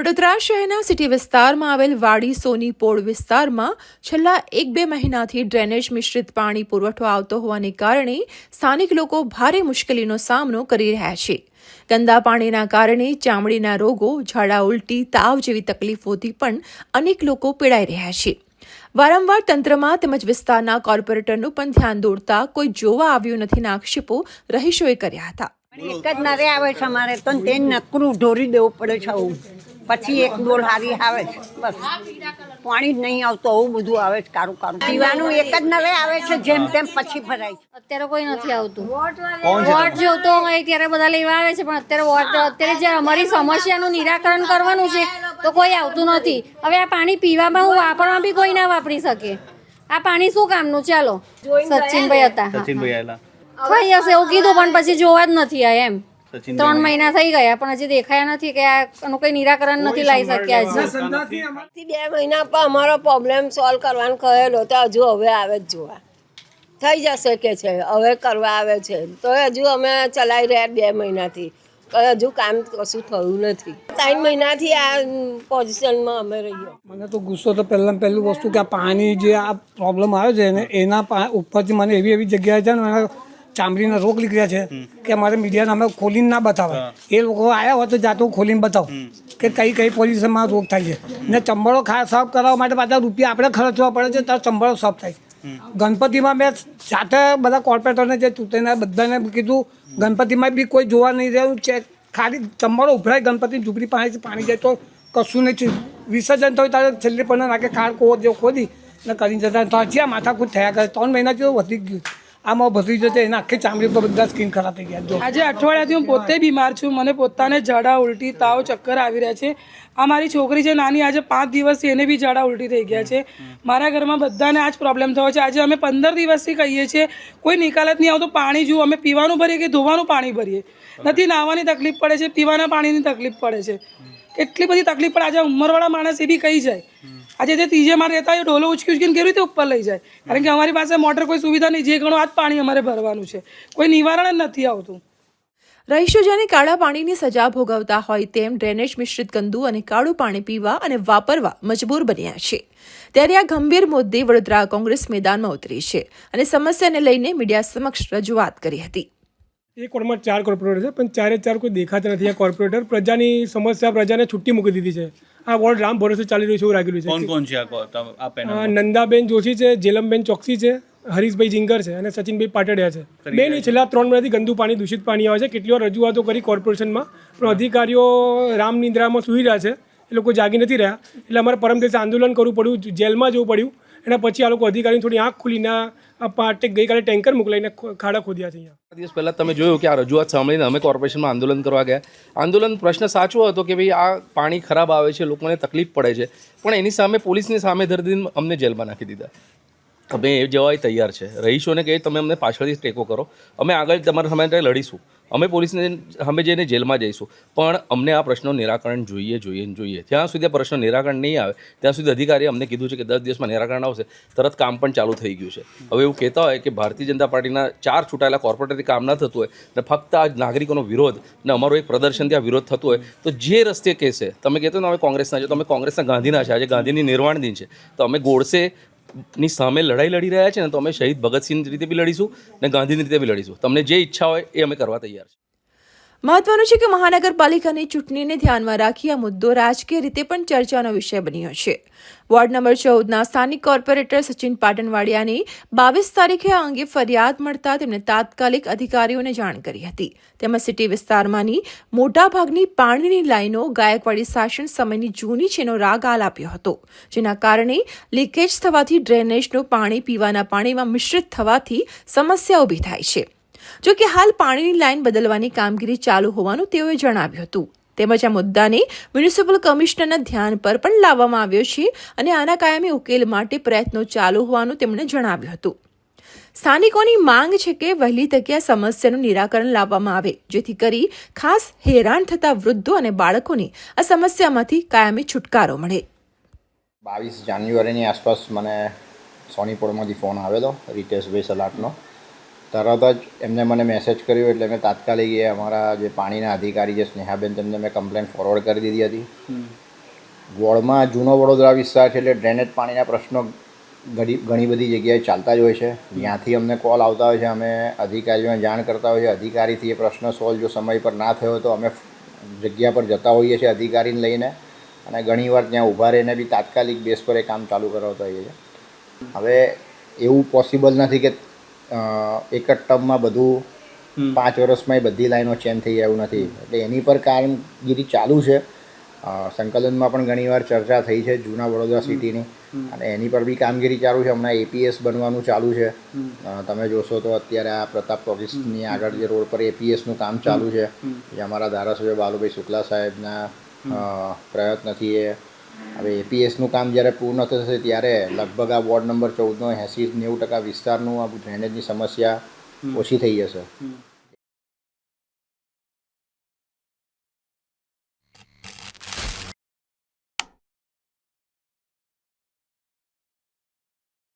વડોદરા શહેરના સિટી વિસ્તારમાં આવેલ વાડી સોની પોળ વિસ્તારમાં છેલ્લા એક બે મહિનાથી ડ્રેનેજ મિશ્રિત પાણી પુરવઠો આવતો હોવાને કારણે સ્થાનિક લોકો ભારે મુશ્કેલીનો સામનો કરી રહ્યા છે. ગંદા પાણીના કારણે ચામડીના રોગો, ઝાડા ઉલટી, તાવ જેવી તકલીફોથી પણ અનેક લોકો પીડાઈ રહ્યા છે. વારંવાર તંત્રમાં તેમજ વિસ્તારના કોર્પોરેટરનું પણ ધ્યાન દોરતા કોઈ જોવા આવ્યું નથીના આક્ષેપો રહીશોએ કર્યા હતા. એક જ નરે આવે છે અમારે, તો તેને નકરું ઢોરી દેવું પડે છે આવું. પછી એક ડોલ હારી આવે છે બસ. પાણી જ નહીં આવતું આવું બધું આવે છે કારું કારું. પીવાનું એક જ નવે આવે છે જેમ તેમ પછી ભરાય છે. અત્યારે કોઈ નથી આવતું. વોટ જોતો હોય ત્યારે બધા લેવા આવે છે પણ અત્યારે વોટ અત્યારે જે અમારી સમસ્યાનું નિરાકરણ કરવાનું છે તો કોઈ આવતું નથી. હવે આ પાણી પીવામાં હું વાપરવા બી કોઈ ના વાપરી શકે. આ પાણી શું કામનું? ચાલો. સચિનભાઈ હતા. સચિનભાઈ આવેલા થઈ હશે એવું કીધું પણ પછી જોવા જ નથી આ એમ. ત્રણ મહિના થઈ ગયા પણ હજી દેખાયા નથી કે આનું કઈ નિરાકરણ નથી લાવી શક્યા હજી. બે મહિના પર અમારો પ્રોબ્લેમ સોલ્વ કરવાનું કહેલો તો હજુ હવે આવે જ જોવા. થઈ જશે કે છે હવે કરવા આવે છે. તો હજુ અમે ચલાવી રહ્યા બે મહિનાથી. તો હજુ કામ કશું થયું નથી. ત્રણ મહિનાથી આ પોઝિશનમાં અમે રહીએ. મને તો ગુસ્સો તો પહેલાં પહેલું વસ્તુ કે આ પાણી જે આ પ્રોબ્લેમ આવ્યો છે ને એના ઉપરથી મને એવી એવી જગ્યાએ છે ને ચામડીના રોગ નીકળ્યા છે કે મારે મીડિયાને અમે ખોલીને ના બતાવે. એ લોકો આવ્યા હોય તો જાતો ખોલીને બતાવો કે કઈ કઈ પોઝિશનમાં રોગ થાય છે. ને ચંબળો ખા સાફ કરાવવા માટે પાછા રૂપિયા આપણે ખર્ચવા પડે છે ત્યારે ચંબળો સાફ થાય ગણપતિમાં મેં જાતે બધા કોર્પોરેટરને જે ચૂંટણીના બધાને કીધું ગણપતિમાં બી કોઈ જોવા નહીં રહ્યું છે ખાલી ચંબળો ઉભરાય ગણપતિ ઝૂંપડી પાણી પાણી જાય તો કશું નહીં વિસર્જન થયું ત્યારે છેલ્લી પણ નાખે ખાડ કોવો જેવો ખોદી ને કરીને જતા તો હજી આ માથાકૂટ થયા કરે ત્રણ મહિના જેવું વધી ગયું. આમાં ભરી જશે એના આખી ચામડી પર બધા સ્કીન ખરાબ થઈ ગયા. આજે અઠવાડિયાથી હું પોતે બીમાર છું. મને પોતાને ઝાડા, ઉલટી, તાવ, ચક્કર આવી રહ્યા છે. આ મારી છોકરી છે, નાની, આજે પાંચ દિવસથી એને બી ઝાડા, ઉલટી થઈ ગયા છે. મારા ઘરમાં બધાને આ જ પ્રોબ્લેમ થયો છે. આજે અમે પંદર દિવસથી કહીએ છીએ, કોઈ નિકાલત નહીં આવતું. પાણી જુઓ. અમે પીવાનું ભરીએ કે ધોવાનું પાણી ભરીએ? નથી, નાહવાની તકલીફ પડે છે, પીવાના પાણીની તકલીફ પડે છે. કેટલી બધી તકલીફ પણ આજે ઉંમરવાળા માણસ એ બી કહી જાય. આજે જે ત્રીજે માર રહેતા હોય ડોલો ઉચકી ઉચકીને કેવી રીતે ઉપર લઈ જાય? કારણ કે અમારી પાસે મોટર કોઈ સુવિધા નહીં. જે ઘણું આ પાણી અમારે ભરવાનું છે. કોઈ નિવારણ જ નથી આવતું. રહીશો જેને કાળા પાણીની સજા ભોગવતા હોય તેમ ડ્રેનેજ મિશ્રિત ગંદુ અને કાળું પાણી પીવા અને વાપરવા મજબૂર બન્યા છે. ત્યારે આ ગંભીર મુદ્દે વડોદરા કોંગ્રેસ મેદાનમાં ઉતરી છે અને સમસ્યાને લઈને મીડિયા સમક્ષ રજૂઆત કરી હતી. એક વોર્ડમાં ચાર કોર્પોરેટર છે પણ ચારે ચાર કોઈ દેખાતા નથી આ કોર્પોરેટર પ્રજાની સમસ્યા પ્રજાને છુટ્ટી મૂકી દીધી છે. આ વોર્ડ રામ ભરોસે ચાલી રહ્યું છે એવું લાગેલું છે. કોણ છે આ પેનલ નંદાબેન જોશી છે જેલમબેન ચોકસી છે હરીશભાઈ જિંગર છે અને સચિનભાઈ પાટડિયા છે. બેન છેલ્લા ત્રણ મહિનાથી ગંદુ પાણી દૂષિત પાણી આવે છે. કેટલી વાર રજૂઆતો કરી કોર્પોરેશનમાં પણ અધિકારીઓ રામ નિંદ્રામાં સૂઈ રહ્યા છે. એ લોકો જાગી નથી રહ્યા. એટલે અમારે પરમદેશ આંદોલન કરવું પડ્યું જેલમાં જવું પડ્યું. એના પછી આ લોકો અધિકારીની થોડી આંખ ખુલીને આ પાટે ગઈકાલે ટેન્કર મોકલાઈને ખાડા ખોદ્યા છે અહીંયા. દિવસ પહેલાં તમે જોયું કે આ રજૂઆત સાંભળીને અમે કોર્પોરેશનમાં આંદોલન કરવા ગયા. આંદોલન પ્રશ્ન સાચો હતો કે ભાઈ આ પાણી ખરાબ આવે છે, લોકોને તકલીફ પડે છે. પણ એની સામે પોલીસની સામે ધરતી અમને જેલમાં નાખી દીધા. અમે એ જવાય તૈયાર છે. રહીશોને કહે, તમે અમને પાછળથી ટેકો કરો. અમે આગળ તમારા સામે લડીશું. અમે પોલીસને, અમે જઈને જેલમાં જઈશું. પણ અમને આ પ્રશ્નો નિરાકરણ જોઈએ જોઈએ ને જોઈએ. જ્યાં સુધી આ પ્રશ્નો નિરાકરણ નહીં આવે, ત્યાં સુધી અધિકારીએ અમને કીધું છે કે દસ દિવસમાં નિરાકરણ આવશે. તરત કામ પણ ચાલુ થઈ ગયું છે. હવે એવું કહેતા હોય કે ભારતીય જનતા પાર્ટીના ચાર છૂટાયેલા કોર્પોરેટરથી કામ ન થતું હોય ને ફક્ત આ નાગરિકોનો વિરોધ ને અમારો એક પ્રદર્શન ત્યાં વિરોધ થતું હોય, તો જે રસ્તે કહેશે, તમે કહેતો ને અમે કોંગ્રેસના છે, તો અમે કોંગ્રેસના ગાંધીના છે. આજે ગાંધીની નિર્વાણ દિન છે. તો અમે ગોડસે ની સામે લડાઈ લડી રહ્યા છે ને તો અમે શહીદ ભગતસિંહ રીતે બી લડીશું ને ગાંધીની રીતે બી લડીશું. તમને જે ઈચ્છા હોય એ અમે કરવા તૈયાર છીએ. મહત્વનું છે કે મહાનગરપાલિકાની ચૂંટણીને ધ્યાનમાં રાખી આ મુદ્દો રાજકીય રીતે પણ ચર્ચાનો વિષય બન્યો છે. વોર્ડ નંબર ચૌદના સ્થાનિક કોર્પોરેટર સચિન પાટણવાડિયાની બાવીસ તારીખે આ અંગે ફરિયાદ મળતા તેમણે તાત્કાલિક અધિકારીઓને જાણ કરી હતી. તેમજ સિટી વિસ્તારમાંની મોટાભાગની પાણીની લાઈનો ગાયકવાડી શાસન સમયની જૂની છેનો રાગ આલાપ્યો હતો, જેના કારણે લીકેજ થવાથી ડ્રેનેજનું પાણી પીવાના પાણીમાં મિશ્રિત થવાથી સમસ્યા ઊભી થાય છે. જો કે હાલ પાણીની લાઇન બદલવાની કામગીરી ચાલુ હોવાનું તેઓએ જણાવ્યું હતું. તેમજ આ મુદ્દાને મ્યુનિસિપલ કમિશનરના ધ્યાન પર પણ લાવવામાં આવ્યો છે અને આના કાયમી ઉકેલ માટે પ્રયત્નો ચાલુ હોવાનું તેમણે જણાવ્યું હતું. સ્થાનિકોની માંગ છે કે વહેલી તકે આ સમસ્યાનું નિરાકરણ લાવવામાં આવે, જેથી કરી ખાસ હેરાન થતા વૃદ્ધો અને બાળકોને આ સમસ્યામાંથી કાયમી છુટકારો મળે. બાવીસ જાન્યુઆરીની આસપાસ મને સોનીપોળમાંથી ફોન આવેલો, રિતેશભાઈ સલાટનો. તરત જ એમને મને મેસેજ કર્યો એટલે મેં તાત્કાલિક એ અમારા જે પાણીના અધિકારી છે સ્નેહાબેન તેમને મેં કમ્પ્લેન ફોરવર્ડ કરી દીધી હતી. વોર્ડમાં જૂનો વડોદરા વિસ્તાર છે એટલે ડ્રેનેજ પાણીના પ્રશ્નો ઘણી ઘણી બધી જગ્યાએ ચાલતા જ હોય છે. ત્યાંથી અમને કોલ આવતા હોય છે અમે અધિકારીઓને જાણ કરતા હોય છે. અધિકારીથી એ પ્રશ્ન સોલ્વ જો સમય પર ના થયો તો અમે જગ્યા પર જતા હોઈએ છીએ અધિકારીને લઈને. અને ઘણીવાર ત્યાં ઊભા રહીને બી તાત્કાલિક બેસ પર એ કામ ચાલુ કરાવતા હોઈએ છીએ. હવે એવું પોસિબલ નથી કે એક જ ટર્મમાં બધું પાંચ વર્ષમાં એ બધી લાઈનો ચેન્જ થઈ જાય એવું નથી. એટલે એની પર કામગીરી ચાલુ છે. સંકલનમાં પણ ઘણીવાર ચર્ચા થઈ છે જૂના વડોદરા સિટીની. અને એની પર બી કામગીરી ચાલુ છે. હમણાં એપીએસ બનવાનું ચાલુ છે. તમે જોશો તો અત્યારે આ પ્રતાપ ટોકીસની આગળ જે રોડ પર એપીએસનું કામ ચાલુ છે. જે અમારા ધારાસભ્ય બાલુભાઈ શુક્લા સાહેબના પ્રયત્નથી એ હવે એપીએસનું કામ જ્યારે પૂર્ણ થશે ત્યારે લગભગ આ વોર્ડ નંબર ચૌદનો એંસી નેવું ટકા વિસ્તારનું આ ડ્રેનેજની સમસ્યા ઓછી થઈ જશે.